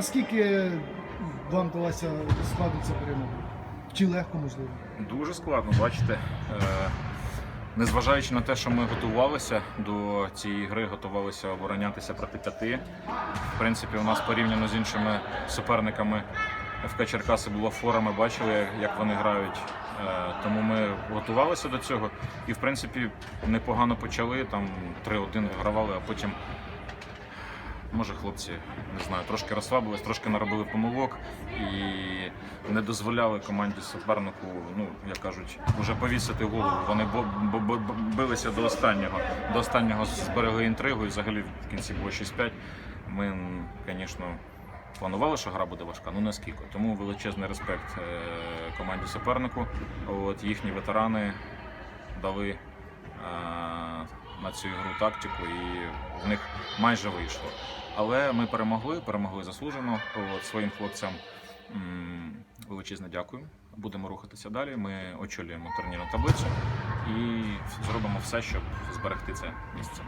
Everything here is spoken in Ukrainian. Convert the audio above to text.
Наскільки вам вдалося складно ця перемога? Чи легко можливо? Дуже складно, бачите. Е, Незважаючи на те, що ми готувалися до цієї гри, готувалися оборонятися проти п'яти. В принципі, у нас порівняно з іншими суперниками ФК Черкаси була фора, ми бачили, як вони грають. Е, Тому ми готувалися до цього і, в принципі, непогано почали. Там 3-1 вигравали, а потім Може, хлопці не знаю, трошки розслабились, трошки наробили помилок і не дозволяли команді супернику, ну як кажуть, вже повісити голову. Вони билися до останнього. До останнього зберегли інтригу і взагалі в кінці було 6-5. Ми, звісно, планували, що гра буде важка, ну наскільки. Тому величезний респект е, команді супернику. От їхні ветерани дали е, на цю ігру тактику, і в них майже вийшло. Але ми перемогли, перемогли заслужено. От, своїм хлопцям величезне дякую. Будемо рухатися далі. Ми очолюємо турнірну таблицю і зробимо все, щоб зберегти це місце.